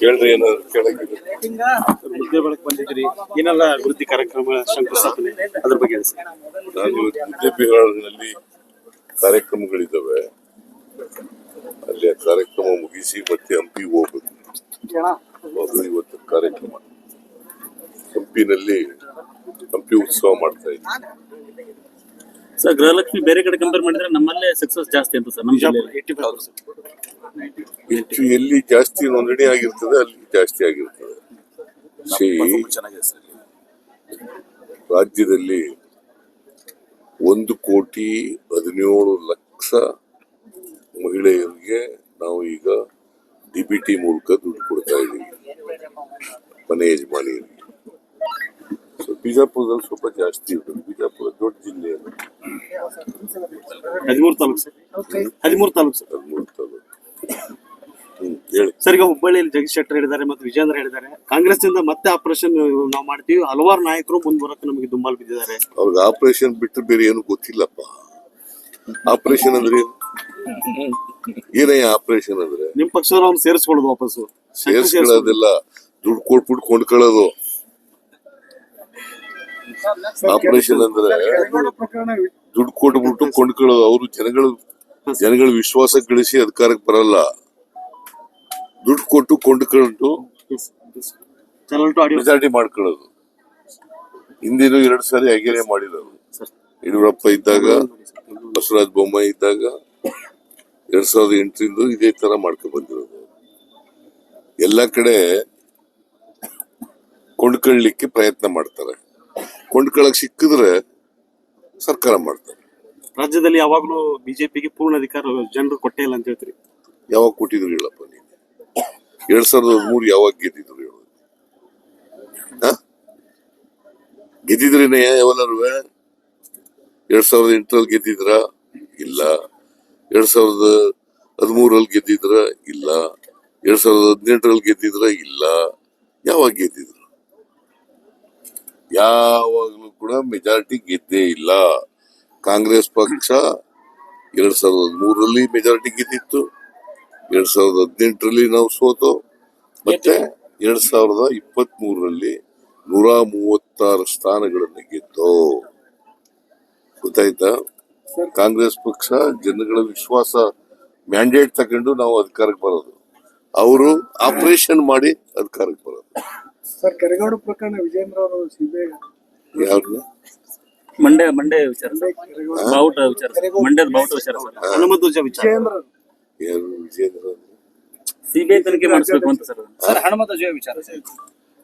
ಕೇಳ್ರಿ ಏನೋ ಕೇಳಕ್ಕೆ? ಮುದ್ದೆ ಬೆಳಕ್ ಬಂದಿದ್ರಿ ಏನೆಲ್ಲ ಅಭಿವೃದ್ಧಿ ಕಾರ್ಯಕ್ರಮ ಶಂಕುಸ್ಥಾಪನೆ ಅದ್ರ ಬಗ್ಗೆ ನಾನು ಮುದ್ದೆಬಿಹಾರದಲ್ಲಿ ಕಾರ್ಯಕ್ರಮಗಳಿದ್ದಾವೆ. ಅಲ್ಲಿ ಆ ಕಾರ್ಯಕ್ರಮ ಮುಗಿಸಿ ಮತ್ತೆ ಹಂಪಿ ಹೋಗ್ಬೇಕು. ಅದು ಇವತ್ತು ಕಾರ್ಯಕ್ರಮ. ಹಂಪಿನಲ್ಲಿ ಹಂಪಿ ಉತ್ಸವ ಮಾಡ್ತಾ ಇದ್ದೀವಿ ಸರ್ ಗೃಹಲಕ್ಷ್ಮಿ ಬೇರೆ ಕಡೆ ಕಂಪೇರ್ ಮಾಡಿದ್ರೆ ನಮ್ಮಲ್ಲೇ ಸಕ್ಸಸ್ ಜಾಸ್ತಿ ಅಂತ ಸರ್ ನಮ್ಮ ಜಿಲ್ಲೆಯಲ್ಲಿ. ಏಯ್ಟಿ ಫೈವ್ ಎಲ್ಲಿ ಜಾಸ್ತಿ ನೋಂದಣಿ ಆಗಿರ್ತದೆ ಅಲ್ಲಿ ಜಾಸ್ತಿ ಆಗಿರ್ತದೆ. ರಾಜ್ಯದಲ್ಲಿ ಒಂದು ಕೋಟಿ ಹದಿನೇಳು ಲಕ್ಷ ಮಹಿಳೆಯರಿಗೆ ನಾವು ಈಗ ಡಿ ಬಿ ಟಿ ಮೂಲಕ ದುಡ್ಡು ಕೊಡ್ತಾ ಇದ್ದೀವಿ ಮನೆ ಯಜಮಾನಿಯರಿಗೆ. ಸೊ ಬಿಜಾಪುರದಲ್ಲಿ ಸ್ವಲ್ಪ ಜಾಸ್ತಿ ಇರ್ತದೆ ಬಿಜಾಪುರ ದೊಡ್ಡ ಜಿಲ್ಲೆ ಅದು ಹದಿಮೂರು ತಾಲೂಕು ಸರ್. ಹದಿಮೂರು ತಾಲೂಕು ಸರ್. ಹೇಳಿ. ಸರ್ ಈಗ ಹುಬ್ಬಳ್ಳಿಯಲ್ಲಿ ಜಗದೀಶ್ ಶೆಟ್ಟರ್ ಹೇಳಿದ್ದಾರೆ ಮತ್ತು ವಿಜೇಂದ್ರ ಹೇಳಿದ್ದಾರೆ. ಕಾಂಗ್ರೆಸ್ನಿಂದ ಮತ್ತೆ ಆಪರೇಷನ್ ನಾವು ಮಾಡ್ತೀವಿ. ಹಲವಾರು ನಾಯಕರು ಮುಂದ್ ಬರಕ್ಕೆ ನಮಗೆ ದುಂಬಾಲ್ ಬಿದ್ದಿದ್ದಾರೆ. ಅವ್ರಿಗೆ ಆಪರೇಷನ್ ಬಿಟ್ಟರೆ ಬೇರೆ ಏನು ಗೊತ್ತಿಲ್ಲಪ್ಪ. ಆಪರೇಷನ್ ಅಂದ್ರೆ ಏನೇ? ಆಪರೇಷನ್ ಅಂದ್ರೆ? ನಿಮ್ ಪಕ್ಷದವ್ರು ಅವ್ನು ಸೇರಿಸ್ಕೊಳ್ಳೋದು ವಾಪಸ್ಸು. ಸೇರಿಸ್ಕೊಳ್ಳೋದಿಲ್ಲ. ದುಡ್ಡು ಕೊಟ್ಬಿಟ್ಟು ಕೊಂಡ್ಕೊಳ್ಳೋದು. ಆಪರೇಷನ್ ಅಂದ್ರೆ ದುಡ್ಡು ಕೊಟ್ಬಿಟ್ಟು ಕೊಂಡ್ಕೊಳ್ಳೋದು ಅವರು ಜನಗಳ ಜನಗಳ ವಿಶ್ವಾಸ ಗಳಿಸಿ ಅಧಿಕಾರಕ್ಕೆ ಬರಲ್ಲ. ದುಡ್ಡು ಕೊಟ್ಟು ಕೊಂಡ್ಕೊಂಡು ಮೆಜಾರಿಟಿ ಮಾಡ್ಕೊಳ್ಳೋದು. ಹಿಂದಿನ ಎರಡು ಸಾರಿ ಹಾಗೇನೆ ಮಾಡಿರೋದು ಯಡಿಯೂರಪ್ಪ ಇದ್ದಾಗ ಬಸವರಾಜ ಬೊಮ್ಮಾಯಿ ಇದ್ದಾಗ ಎರಡ್ ಸಾವಿರದ ಎಂಟರಿಂದ ಇದೇ ತರ ಮಾಡ್ಕೊಂಡು ಬಂದಿರೋದು. ಎಲ್ಲ ಕಡೆ ಕೊಂಡ್ಕೊಳ್ಳಿಕ್ಕೆ ಪ್ರಯತ್ನ ಮಾಡ್ತಾರೆ. ಕೊಂಡ್ಕೊಳ್ಳಕ್ ಸಿಕ್ಕಿದ್ರೆ ಸರ್ಕಾರ ಮಾಡ್ತಾರೆ ರಾಜ್ಯದಲ್ಲಿ ಯಾವಾಗ್ಲೂ ಬಿಜೆಪಿಗೆ ಪೂರ್ಣ ಅಧಿಕಾರ ಜನರು ಕೊಟ್ಟೇ ಇಲ್ಲ ಅಂತ ಹೇಳ್ತೀರಿ? ಯಾವಾಗ ಕೊಟ್ಟಿದ್ರು ಹೇಳಪ್ಪ ನೀನು? ಎರಡ್ ಸಾವಿರದ ಮೂರು ಯಾವಾಗ ಗೆದ್ದಿದ್ರು ಹೇಳು? ಗೆದ್ದಿದ್ರೇನೆ ಯಾವನಾರು ಎರಡ್ ಸಾವಿರದ ಎಂಟರಲ್ಲಿ ಗೆದ್ದಿದ್ರ? ಇಲ್ಲ. ಎರಡ್ ಸಾವಿರದ ಹದಿಮೂರಲ್ಲಿ ಗೆದ್ದಿದ್ರ? ಇಲ್ಲ. ಎರಡ್ ಸಾವಿರದ ಹದಿನೆಂಟರಲ್ಲಿ ಗೆದ್ದಿದ್ರ? ಇಲ್ಲ. ಯಾವಾಗ ಗೆದ್ದಿದ್ರು? ಯಾವಾಗಲೂ ಕೂಡ ಮೆಜಾರಿಟಿ ಗೆದ್ದೇ ಇಲ್ಲ. ಕಾಂಗ್ರೆಸ್ ಪಕ್ಷ ಎರಡ್ ಸಾವಿರದ ಹದಿಮೂರರಲ್ಲಿ ಮೆಜಾರಿಟಿ ಗೆದ್ದಿತ್ತು. ಎರಡ್ ಸಾವಿರದ ಹದಿನೆಂಟರಲ್ಲಿ ನಾವು ಸೋತು. ಮತ್ತೆ ಎರಡ್ ಸಾವಿರದ ಇಪ್ಪತ್ತ್ ಮೂರರಲ್ಲಿ ನೂರ ಮೂವತ್ತಾರು ಸ್ಥಾನಗಳನ್ನು ಗೆದ್ದು. ಗೊತ್ತಾಯ್ತಾ? ಕಾಂಗ್ರೆಸ್ ಪಕ್ಷ ಜನಗಳ ವಿಶ್ವಾಸ ಮ್ಯಾಂಡೇಟ್ ತಗೊಂಡು ನಾವು ಅಧಿಕಾರಕ್ಕೆ ಬರೋದು. ಅವರು ಆಪರೇಷನ್ ಮಾಡಿ ಅಧಿಕಾರಕ್ಕೆ ಬರೋದು. ಸರ್ ಕೆರೆಗೋಡು ಪ್ರಕರಣ ವಿಜೇಂದ್ರ ಅವರು ಸಿಬಿಐ ಯಾವ್ದು? ಮಂಡ್ಯ ಮಂಡ್ಯ ವಿಚಾರ ಸರ್. ಬಾವುಟ ವಿಚಾರ ಸರ್. ಮಂಡ್ಯದ ಬಾವುಟ ವಿಚಾರ ಸರ್. ಹನುಮಧ್ವಜ ವಿಚಾರ. ವಿಜೇಂದ್ರ ಯಾರು ವಿಜೇಂದ್ರ ಅಂದ್ರೆ? ಸಿಬಿಐ ತನಿಖೆ ಮಾಡಿಸ್ಬೇಕು ಅಂತ ಸರ್. ಸರ್ ಹನುಮಧ್ವಜ ವಿಚಾರ ಸರ್.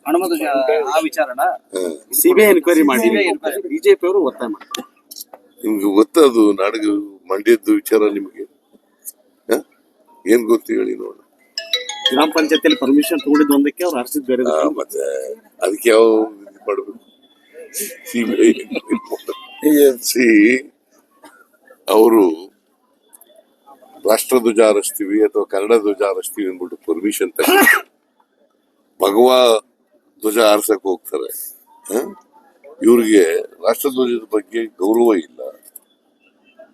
ಹನುಮಧ್ವಜ ಆ ವಿಚಾರನ ಹ. ಸಿಬಿಐ ಎನ್ಕ್ವೈರಿ ಮಾಡಿ. ಬಿಜೆಪಿ ಅವರು ಒತ್ತಾಯ ಮಾಡ್ತಾರೆ. ನಿಮ್ಗೆ ಗೊತ್ತದು ನಾಡಿಗೆ ಮಂಡ್ಯದ್ದು ವಿಚಾರ ನಿಮಗೆ? ಹ? ಏನ್ ಗೊತ್ತು ಹೇಳಿ ನೋಡ ಗ್ರಾಮ ಪಂಚಾಯತಿಯಲ್ಲಿ ಪರ್ಮಿಷನ್ ತಗೊಂಡಿದ್ದು ಒಂದಕ್ಕೆ ಅವ್ರು ಹರಿಸಿದ್ ಬೇರೆ ಮತ್ತೆ ಅದಕ್ಕೆ ಯಾವ ಇದು ಮಾಡ್ಬೇಕು ಸಿ ಅವರು ರಾಷ್ಟ್ರಧ್ವಜ ಹಾರಿಸ್ತೀವಿ ಅಥವಾ ಕನ್ನಡ ಧ್ವಜ ಹಾರಿಸ್ತೀವಿ ಅಂದ್ಬಿಟ್ಟು ಪರ್ಮಿಷನ್ ತಗೊಂಡು ಭಗವಾ ಧ್ವಜ ಹಾರಿಸಕ್ ಹೋಗ್ತಾರೆ. ಹ? ಇವ್ರಿಗೆ ರಾಷ್ಟ್ರಧ್ವಜದ ಬಗ್ಗೆ ಗೌರವ ಇಲ್ಲ.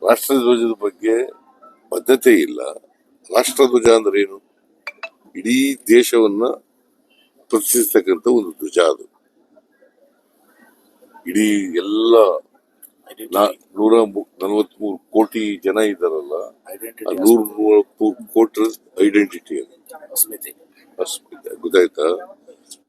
ರಾಷ್ಟ್ರಧ್ವಜದ ಬಗ್ಗೆ ಬದ್ಧತೆ ಇಲ್ಲ. ರಾಷ್ಟ್ರಧ್ವಜ ಅಂದ್ರೆ ಏನು? ಇಡೀ ದೇಶವನ್ನ ಪ್ರತಿನಿಧಿಸ್ತಕ್ಕಂಥ ಒಂದು ಧ್ವಜ ಅದು. ಇಡೀ ಎಲ್ಲ ನೂರ ನಲವತ್ಮೂರು ಕೋಟಿ ಜನ ಇದ್ದಾರಲ್ಲ ನೂರ ನೂರ ಮೂವತ್ತು ಕೋಟಿ ಐಡೆಂಟಿಟಿ ಅದು. ಅಸ್ಮಿತೆ. ಗೊತ್ತಾಯ್ತಾ?